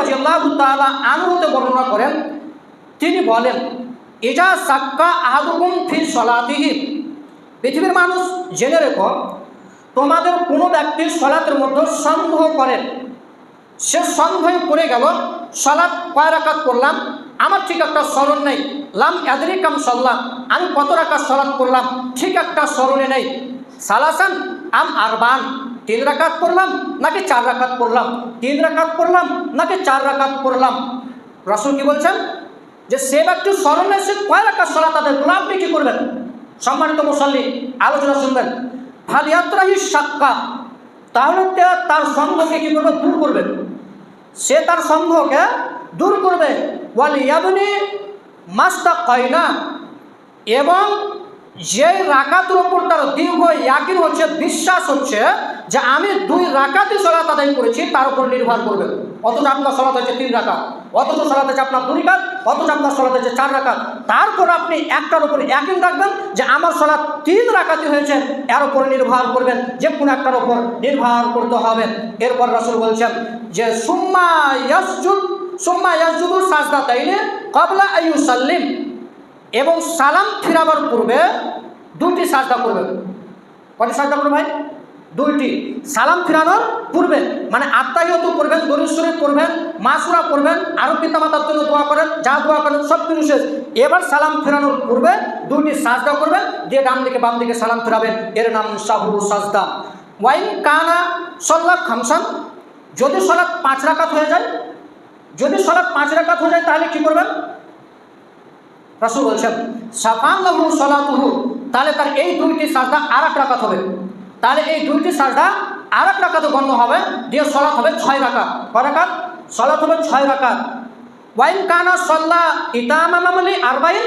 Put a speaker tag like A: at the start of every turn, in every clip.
A: রাজিয়াল্লাহ বর্ণনা করেন, তিনি বলেন, ইজা সাক্কা আহাদুকুম ফি সলাতিহি। পৃথিবীর মানুষ জেনে রেখো, তোমাদের কোনো ব্যক্তির সলাতের মধ্যে সন্দেহ করেন সে সন্দেহে পড়ে গেল সলাৎ কয় রাকাত করলাম আমার ঠিক একটা স্মরণ নেই। লাম এদরি কাম সল্লাম আমি কত রাকাত সলাৎ করলাম ঠিক একটা স্মরণে নেই। সালাসান আম আরবান। তিন রাকাত করলাম নাকি চার রাকাত করলাম তিন রাকাত করলাম নাকি চার রাকাত করলাম রসুল কি বলছেন? যে সে ব্যক্তি স্মরণে সে কয় রাকাত সলাৎ তাদের করল? আপনি কি করবেন? সম্মানিত মুসল্লি, আলোচনা শুনবেন। ফালিয়াত্রাহি সাক্কা তাহলে তার সন্দেহকে কী করবে? দূর করবে। সে তার সন্দেহকে দূর করবে। ওয়াল ইয়াবনি মাস্তা কয়না এবং যে রাকাতের ওপর তার দীর্ঘ ইয়াকিন হচ্ছে, বিশ্বাস হচ্ছে যে আমি দুই রাকাতই সলাত আদায় করেছি, তার উপর নির্ভর করবে। অথচ আপনার সলাত হচ্ছে তিন রাকাত, অথচ সলাত হচ্ছে আপনার দুই রাকাত, অথচ আপনার সলাত হচ্ছে চার রাকাত। তারপর আপনি একটার উপর ইয়াকিন রাখবেন যে আমার সলাত তিন রাকাতই হয়েছে, এর উপর নির্ভর করবেন, যে কোনো একটার উপর নির্ভর করতে হবে। এরপর রাসূল বলছেন যে, সুম্মা ইয়াসজুদ সাজদা তাইলে কবলা আইয়ুসাল্লিম এবং সালাম ফিরাবার পূর্বে দুটি সাজদা করবেন। কয়টি সাজদা করবেন ভাই? দুইটি, সালাম ফিরানোর পূর্বে মানে আত্মাহিয়ত করবেন গরিশ্বরী করবেন মাসুরা করবেন আরও পিতামাতার জন্য দোয়া করেন, যা দোয়া করেন, সব কিছু শেষ। এবার সালাম ফেরানোর পূর্বে দুইটি সাজদা করবেন, দিয়ে ডান দিকে বাম দিকে সালাম ফেরাবেন। এর নাম সাহুরু সাজদা। ওয়াইন কানা সল্লাহ খামসান, যদি সলাৎ পাঁচ রাকাত হয়ে যায়, যদি সলাৎ পাঁচ রাকাত হয়ে যায়, তাহলে কি করবেন? রাসুল বলছেন সাফান্লাহু সলাতুহু, তাহলে তার এই দুইটি সাজদা আর এক রাকাত হবে। তাহলে এই দুইটি সাজদা আর এক রাকাতে গণ্য হবে, দিয়ে সলাৎ হবে ছয় রাকাত। কয় রাকাত? সলাৎ হবে ছয় রাকাত। ওয়াইন কানা সল্লা ইতামামামলি আরবাইন।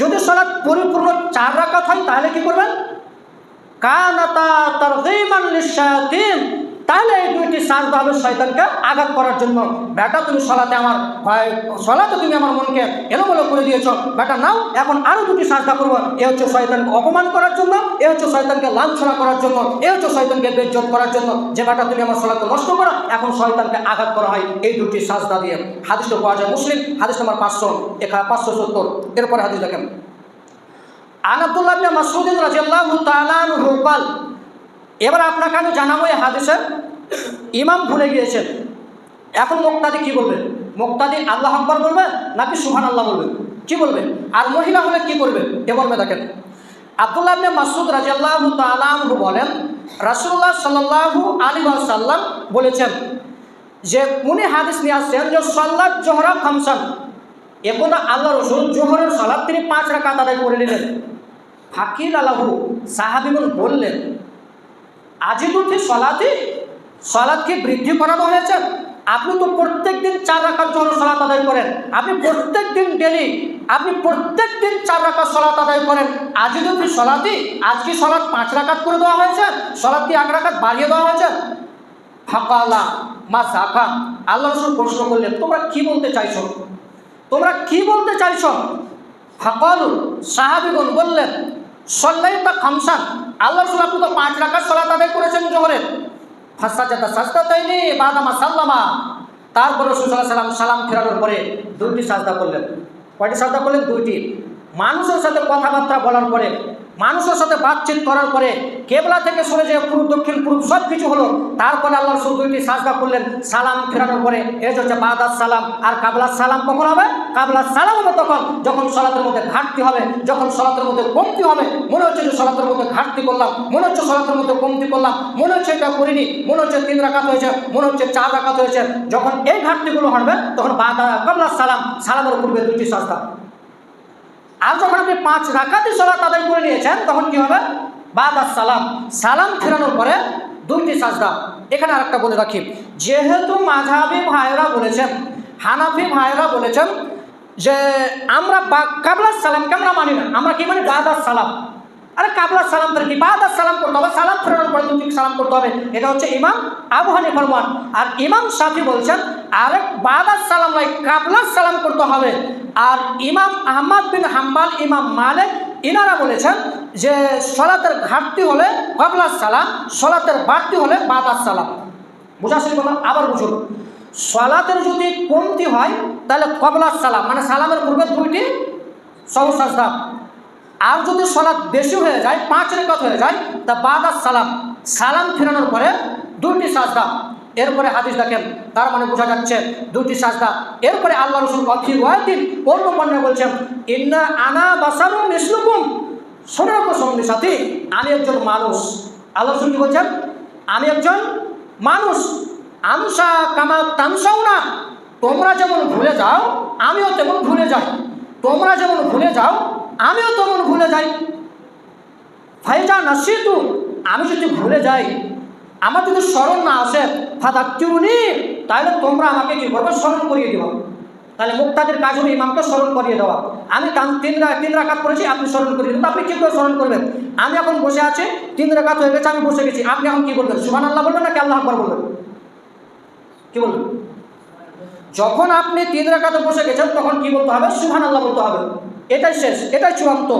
A: যদি সলাৎ পরিপূর্ণ চার রাকাত হয়, তাহলে কি করবেন? কানাতা তারগীমান লিশায়াতিন তাহলে এই দুইটি সাজ হবে শয়তানকে আঘাত করার জন্য, বেটা, তুমি সলাতে আমার সলাতে তুমি আমার মনকে এলোমেলো করে দিয়েছ। বেটা, নাও, এখন আরও দুটি সাজটা করব। এ হচ্ছে শয়তানকে অপমান করার জন্য, এ হচ্ছে শয়তানকে লাঞ্ছনা করার জন্য, এ হচ্ছে শয়তানকে বেজ্জত করার জন্য। যে, বেটা, তুমি আমার সলাতে নষ্ট করো, এখন শয়তানকে আঘাত করা হয়। এই দুটি সাজটা দিয়ে হাদিসটা পাওয়া যায় মুসলিম। হাদিস নাম্বার পাঁচশো এখা পাঁচশো সত্তর। এরপরে হাদিস দেখেন। আন মাসুদিন রাজিয়াল্লাহ তালান এবার আপনাকে আমি জানাব এই হাদিসের ইমাম ভুলে গিয়েছেন। এখন মুক্তাদি কি বলবেন মুক্তাদি আল্লাহ আকবর বলবেন নাকি সুহান আল্লাহ বলবেন কি বলবেন আর মহিলা হলে কি করবে? এ বলবে দেখেন। আব্দুল্লাহ ইবনে মাসুদ রাজিয়াল্লাহু তাআলা আনহু বলেন, রাসূলুল্লাহ সাল্লাল্লাহু আলাইহি সাল্লাম বলেছেন যে, উনি হাদিস নিয়ে আসছেন যে সাল্লাত জোহরা, খামসান। একদা আল্লাহ রসুল জোহরের সালাদ তিনি পাঁচ রাকাত আদায় করে নিলেন। ফাকিল আলাহু সাহাবিগুন বললেন আজিদুদ্দি সলাতে সলাদকে বৃদ্ধি করানো হয়েছে। আপনি তো প্রত্যেক দিন চার রাকাত জোহর সলাত আদায় করেন। আপনি প্রত্যেক দিন ডেলি, আপনি প্রত্যেক দিন চার রাকাত সলাত আদায় করেন। আজিদুদ্দি সলাতে, আজকে সলাৎ পাঁচ রাকাত করে দেওয়া হয়েছে সলাৎ কি এক রাকাত বাড়িয়ে দেওয়া হয়েছে। ফাঁকা মা জাকা আল্লাহ রসুল প্রশ্ন করলেন, তোমরা কি বলতে চাইছো? তোমরা কি বলতে চাইছো? ফাকালু, সাহাবিগণ বললেন সল্লাই তা খামসান। আল্লাহ রসুল, আপনি তো পাঁচ রাখার সলাত আদায় করেছেন জোহরের ফাঁসা জাতা সাজদা তাইনি, বাদামা সাল্লামা। তারপরে রসুল সাল্লাহ সাল্লাম সালাম ফেরানোর পরে দুইটি সাজদা করলেন। কয়টি সাজদা করলেন? দুইটি। মানুষের সাথে কথাবার্তা বলার পরে মানুষের সাথে বাতচিত করার পরে কেবলা থেকে সরে যে পূর্ব দক্ষিণ পূর্ব সব কিছু হলো। তারপরে আল্লাহ রসুল দুইটি সাজদা করলেন, সালাম ফেরানোর পরে যে হচ্ছে বাদাস সালাম, আর কাবলার সালাম কখন হবে? কাবলার সালাম হবে তখন, যখন সলাতের মধ্যে ঘাটতি হবে, যখন সলাতের মধ্যে কমতি হবে, মনে হচ্ছে যে সলাতের মধ্যে ঘাটতি করলাম, মনে হচ্ছে সলাতের মধ্যে কমতি করলাম, মনে হচ্ছে এটা করিনি, মনে হচ্ছে তিন রাকাত হয়েছে, মনে হচ্ছে চার রাকাত হয়েছে, যখন এই ঘাটতিগুলো হাঁটবে তখন বাদা কাবলার সালাম, সালামের পূর্বে দুটি সাজদা। আর যখন আপনি পাঁচ রাকাতি সলাত আদায় করে নিয়েছেন, তখন কি হবে? বাদ সালাম। সালাম ফেরানোর পরে দুইটি সাজদা। এখানে আরেকটা বলে রাখি। যেহেতু মাঝাবি ভাইরা বলেছেন, হানাফি ভাইরা বলেছেন যে আমরা বা কাবলার সালামকে আমরা মানি না। আমরা কি মানি? বাদার সালাম। আরে কাবলার সালাম ফেরে কি? বাদার সালাম করতে হবে। সালাম ফেরানোর পরে দুটি সালাম করতে হবে। এটা হচ্ছে ইমাম আবু হানিফার আর ইমাম সাফি বলছেন, আরে বাদার সালাম নয় কাবলার সালাম করতে হবে। আর ইমাম আহমদ বিন হাম্বাল, ইমাম মালিক, ইনারা বলেছেন যে সলাতের ঘাটতি হলে কবলার সালাম, সলাতের বাড়তি হলে বাদার সালাম। বুঝা কথা? আবার বুঝুন। সলাতের যদি কমতি হয়, তাহলে কবলার সালাম মানে সালামের পূর্বে দুইটি সাজদা আর যদি সলাৎ বেশি হয়ে যায়, পাঁচ রেখাত হয়ে যায়, তা বাদার সালাম সালাম ফেরানোর পরে দুইটি সাজদা এরপরে হাদিস দেখেন, তার মানে বোঝা যাচ্ছে দুটি সাজদা। এরপরে আল্লাহ রসুল অফি ওয়াদিন অন্য বর্ণে বলছেন, ইন্না আনা বাসারু মিসলুকুম। রাখো সঙ্গী সাথী, আমি একজন মানুষ। আল্লাহ রসুল কি বলছেন? আমি একজন মানুষ। আমসা কামা তামসাও না তোমরা যেমন ভুলে যাও, আমিও তেমন ভুলে যাই। তোমরা যেমন ভুলে যাও, আমিও তেমন ভুলে যাই। ফাইজা নাসিতু, আমি যদি ভুলে যাই আমার যদি স্মরণ না আসে ফাদাক্কিরুনি তাহলে তোমরা আমাকে কি করবে স্মরণ করিয়ে দেওয়া তাহলে মুক্তাদের কাজ হলো ইমামকে স্মরণ করিয়ে দেওয়া। আমি কান তিন তিন রাকাত করেছি আপনি স্মরণ করিয়ে দেবেন। আপনি কী করে স্মরণ করবেন। আমি এখন বসে আছি, তিন রাকাত হয়ে গেছে, আমি বসে গেছি। আপনি এখন কী বলবেন? সুমান আল্লাহ বলবেন নাকি আল্লাহ আকবর বলবেন? কী বলবেন? যখন আপনি তিন রাকাতে বসে গেছেন, তখন কি বলতে হবে? সুহান আল্লাহ বলতে হবে। এটাই শেষ, এটাই চূড়ান্ত।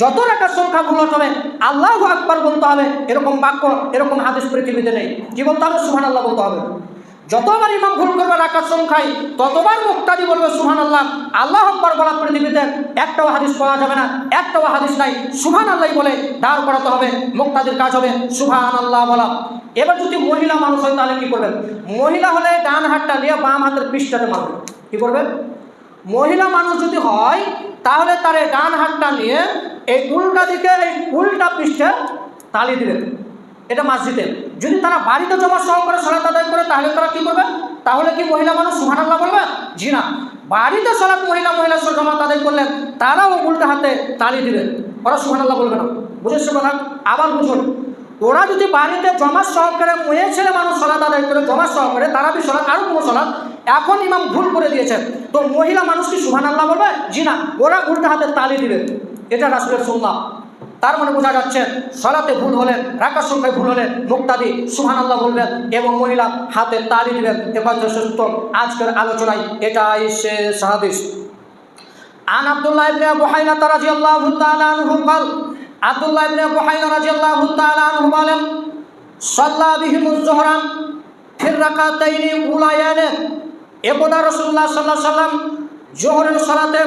A: যত রাকাত সংখ্যা ভুল হবে, আল্লাহ আকবার বলতে হবে, এরকম বাক্য, এরকম হাদিস পৃথিবীতে নেই। কি বলতে হবে? সুহান আল্লাহ বলতে হবে। যতবার ইমাম ভুল করবে রাকাত সংখ্যায়, ততবার মুক্তাদি বলবে সুহান আল্লাহ আল্লাহ আকবার বলা পৃথিবীতে একটাও হাদিস পাওয়া যাবে না, একটাও হাদিস নাই। সুহান আল্লাহ বলে দাঁড় করাতে হবে, মুক্তাদির কাজ হবে সুহান আল্লাহ বলা। এবার যদি মহিলা মানুষ হয়, তাহলে কি করবেন? মহিলা হলে ডান হাতটা নিয়ে বাম হাতের পৃষ্ঠাতে মারবে কি করবেন? মহিলা মানুষ যদি হয়, তাহলে তার এই ডান হাতটা নিয়ে এই উল্টা দিকে, এই উল্টা পৃষ্ঠে তালি দিবেন এটা মসজিদে। যদি তারা বাড়িতে জমা সহ করে সলাত আদায় করে, তাহলে তারা কী করবে? তাহলে কি মহিলা মানুষ সুহানাল্লাহ বলবে? জি না। বাড়িতে সলাৎ মহিলা মহিলা জমা আদায় করলেন তারাও উল্টা হাতে তালি দিবেন ওরা সুহানাল্লাহ বলবে না। বুঝেছ কথা? আবার বুঝুন। ওরা যদি বাড়িতে জমা সহকারে মেয়ে ছেলে মানুষ সলাত আদায় করে জমা সহকারে তারা বি সলাৎ আরও কোনো সলাৎ এখন ইমাম ভুল করে দিয়েছেন তো মহিলা মানুষ কি সুহান আল্লাহ বলবে জি না ওরা উল্টা হাতে তালি দিবে এটা রাসুলের শুনলাম তার মানে বোঝা যাচ্ছে সলাতে ভুল হলে রাখার সংখ্যায় ভুল হলে মুক্তাদি সুহান আল্লাহ বলবেন এবং মহিলা হাতে তালি দিবেন এবার যথেষ্ট আজকের আলোচনায় এটাই শেষ হাদিস عن عبد الله بن بحيرة رضي الله تعالى عنه قال আব্দুল্লাহ ইবনে বুহাইরা রাদিয়াল্লাহু তাআলা আনহু বলেন, সাল্লা বিহিমুজ যুহরা ফির রাকাতাইনি উলায়ানে। একদা রাসূলুল্লাহ সাল্লাল্লাহু সাল্লাম জোহরের সালাতে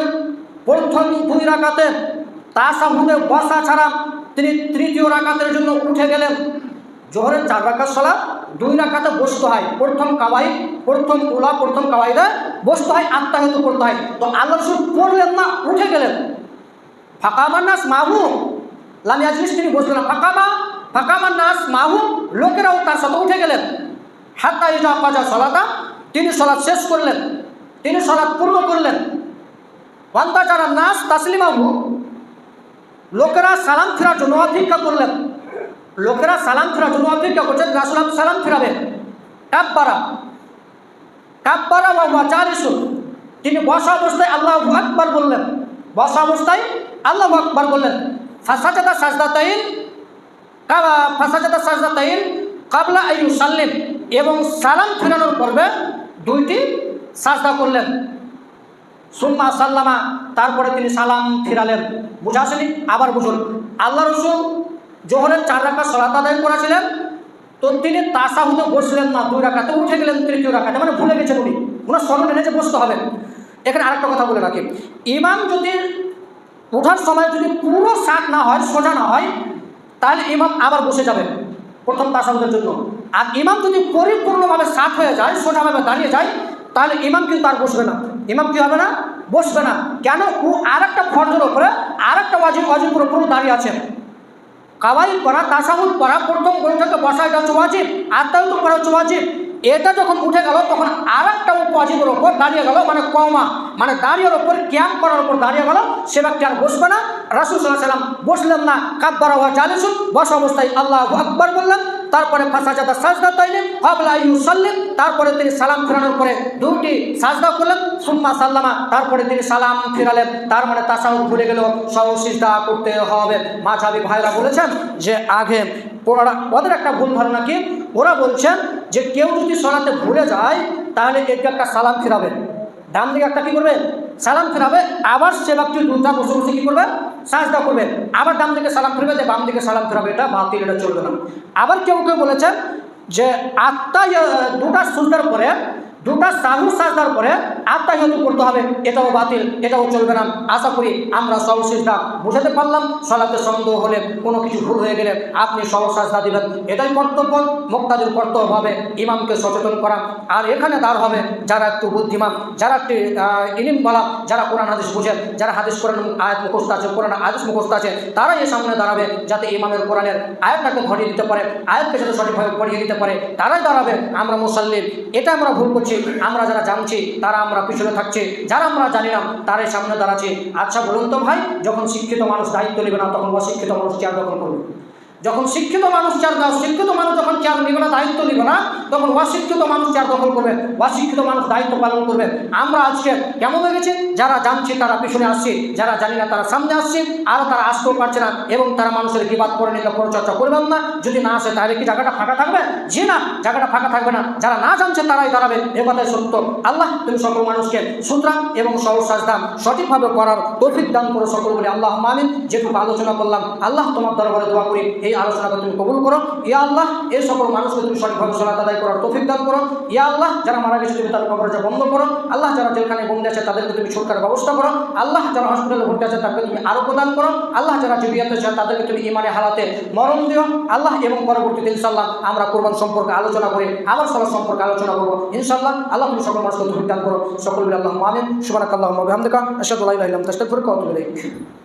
A: প্রথম দুই রাকাতে তাসাহুদে বসা ছাড়া তিনি তৃতীয় রাকাতের জন্য উঠে গেলেন। জোহরের চার রাকাত সালাত, দুই রাকাতে বসতে হয়। প্রথম কাবাই, প্রথম উলা, প্রথম কাবাইদা বসতে হয়, আত্মাহিত করতে হয়। তো আল্লাহ রসুল পড়লেন না, উঠে গেলেন। ফাঁকা মান্নাস মাহু লামি আজলিস তিনি বসলেন, ফাঁকামা ফাঁকামার নাস মাহু লোকেরাও তার সাথে উঠে গেলেন। হাত্তা ইজা কাজা সলাতা, তিনি সলাৎ শেষ করলেন, তিনি সলাৎ পূর্ণ করলেন। ওয়ান্তা যারা নাস তাসলিমাহু, লোকেরা সালাম ফেরার জন্য অপেক্ষা করলেন। লোকেরা সালাম ফেরার জন্য অপেক্ষা করছেন, রাসুল সালাম ফেরাবেন কাব্বারা কাব্বারা বা ওয়াচারিসু তিনি বসা অবস্থায় আল্লাহ আকবার বললেন। বসা অবস্থায় আল্লাহ আকবার বললেন। ফাসাজাদা সাজদাতাইন কাবা ফাসাজাদা সাজদাতাইন কাবলা আইয়ু সাল্লিম এবং সালাম ফেরানোর পর্বে দুইটি সাজদা করলেন। সুম্মা সাল্লামা, তারপরে তিনি সালাম ফিরালেন। বুঝা আসেনি? আবার বুঝুন। আল্লাহ রসুল জোহরের চার রাখা সলাত আদায় করেছিলেন, তো তিনি তাসাহুদে বসলেন না। দুই রাখাতে উঠে গেলেন তৃতীয় রাখাতে মানে ভুলে গেছেন উনি। ওনার স্মরণ এনেছে বসতে হবে। এখানে আরেকটা কথা বলে রাখি। ইমাম যদি ওঠার সময় যদি পুরো শাক না হয়, সোজা না হয়, তাহলে ইমাম আবার বসে যাবে প্রথম তাসাহুদের জন্য। আর ইমাম যদি পরিপূর্ণভাবে শাক হয়ে যায়, সোজাভাবে দাঁড়িয়ে যায়, তাহলে ইমাম কিন্তু আর বসবে না। ইমাম কি হবে না? বসবে না। কেন? ও আর একটা ফর্জের ওপরে আর একটা ওয়াজিব, ওয়াজিবের উপরে দাঁড়িয়ে আছে। কাবাই করা তাসাহুদ করা প্রথম বৈঠকে বসা এটা হচ্ছে ওয়াজিব আত্মায়িত করা হচ্ছে ওয়াজিব। এটা যখন উঠে গেল, তখন আর একটা ওয়াজিবের ওপর দাঁড়িয়ে গেল মানে কমা মানে দাঁড়িয়ের ওপর ক্যাম্প করার ওপর দাঁড়িয়ে গেল, সে ব্যক্তি আর বসবে না। রাসুল সাল্লাহ সাল্লাম বসলেন না, কাব্বারা ওয়া জালিসুন, বসা অবস্থায় আল্লাহ আকবর বললেন, তারপরে ফাঁসাজাদা সাজদা তাইলেন হাবলা ইউসাল্লিম তারপরে তিনি সালাম ফেরানোর পরে দুটি সাজদা করলেন, সুম্মা সাল্লামা, তারপরে তিনি সালাম ফিরালেন, তার মানে তাসাউ ভুলে গেল সহ সিজদা করতে হবে। মাঝাবি ভাইরা বলেছেন যে আগে ওরা ওদের একটা ভুল ধারণা কি? ওরা বলছেন যে কেউ যদি সরাতে ভুলে যায়, তাহলে একে একটা সালাম ফিরাবে। ডান দিকে একটা কী করবে? সালাম ফেরাবে। আবার সে ব্যক্তি দুটা বসে বসে কী করবে? সাজদা করবে। আবার ডান দিকে সালাম ফেরবে যে বাম দিকে সালাম ফেরাবে, এটা বাতিল, এটা চলবে না। আবার কেউ কেউ বলেছেন যে আত্মা দুটা সুন্দর পরে দুটা সাহু সাজদার পরে আত্মাহিয়ত করতে হবে। এটাও বাতিল, এটাও চলবে না। আশা করি আমরা সব সিজদা বুঝাতে পারলাম। সলাতে সন্দেহ হলে কোনো কিছু ভুল হয়ে গেলে আপনি সব সাজদা দিবেন। এটাই কর্তব্য, মুক্তাদির কর্তব্য হবে ইমামকে সচেতন করা। আর এখানে দাঁড় হবে যারা একটু বুদ্ধিমান, যারা একটি ইলিম বলা যারা কোরআন হাদিস বুঝেন যারা হাদিস কোরআন আয়াত মুখস্থ আছে, কোরআন হাদিস মুখস্থ আছে, তারাই এর সামনে দাঁড়াবে যাতে ইমামের কোরআনের আয়াতটাকে ধরিয়ে দিতে পারে, আয়াতকে যাতে সঠিকভাবে পড়িয়ে দিতে পারে। তারাই দাঁড়াবে, আমরা মুসাল্লিম। এটা আমরা ভুল করছি। আমরা যারা জানছি, তারা আমরা পিছনে থাকছে, যারা আমরা জানি না তারাই সামনে দাঁড়াচ্ছে। আচ্ছা বলুন তো ভাই, যখন শিক্ষিত মানুষ দায়িত্ব নেবে না, তখন অশিক্ষিত মানুষ চেয়ার দখল করবে। যখন শিক্ষিত মানুষ চার শিক্ষিত মানুষ যখন চার নিবে না, দায়িত্ব নিবে না, তখন অশিক্ষিত মানুষ চার দখল করবে, অশিক্ষিত মানুষ দায়িত্ব পালন করবে। আমরা আজকে কেমন হয়ে যারা জানছি তারা পিছনে আসছে, যারা জানি না তারা সামনে আসছে, আর তারা আসতেও পারছে না, এবং তারা মানুষের বিবাদ করে নিলে পরিচর্যা করবেন না। যদি না আসে, তাহলে কি জায়গাটা ফাঁকা থাকবে? যে না, জায়গাটা ফাঁকা থাকবে না। যারা না জানছে, তারাই দাঁড়াবে। এ কথাই সত্য। আল্লাহ, তুমি সকল মানুষকে সুতরাং এবং সহজ সাজদান সঠিকভাবে করার তৌফিক দান করে সকল বলে আল্লাহ মামিন যেটুকু আলোচনা করলাম, আল্লাহ তোমার দরবারে দোয়া করি। এই আলোচনাকে তুমি কবুল করো। ইয়া আল্লাহ এই সকল মানুষকে তুমি সঠিকভাবে সলাত আদায় করার তৌফিক দান করো। ইয়া আল্লাহ, যারা মারা গেছে তুমি তাদের কবরজা বন্ধ করো। আল্লাহ, যারা জেলখানে বন্দী আছে তাদেরকে তুমি ছুটকার ব্যবস্থা করো। আল্লাহ, যারা হসপিটালে ভর্তি আছে তাদেরকে তুমি আরও প্রদান করো। আল্লাহ, যারা জীবিয়াতে আছে তাদেরকে তুমি ইমানে হালাতে মরণ দিও। আল্লাহ, এবং পরবর্তীতে ইনশাল্লাহ আমরা কোরবান সম্পর্কে আলোচনা করে আবার সবার সম্পর্কে আলোচনা করব। ইনশাল্লাহ আল্লাহ তুমি সকল মানুষকে তৌফিক দান করো। সকল আল্লাহ মামিন সুবানাক আল্লাহ মহামদিকা তাস্তাগফিরুকা ওয়া আতুবু ইলাইক।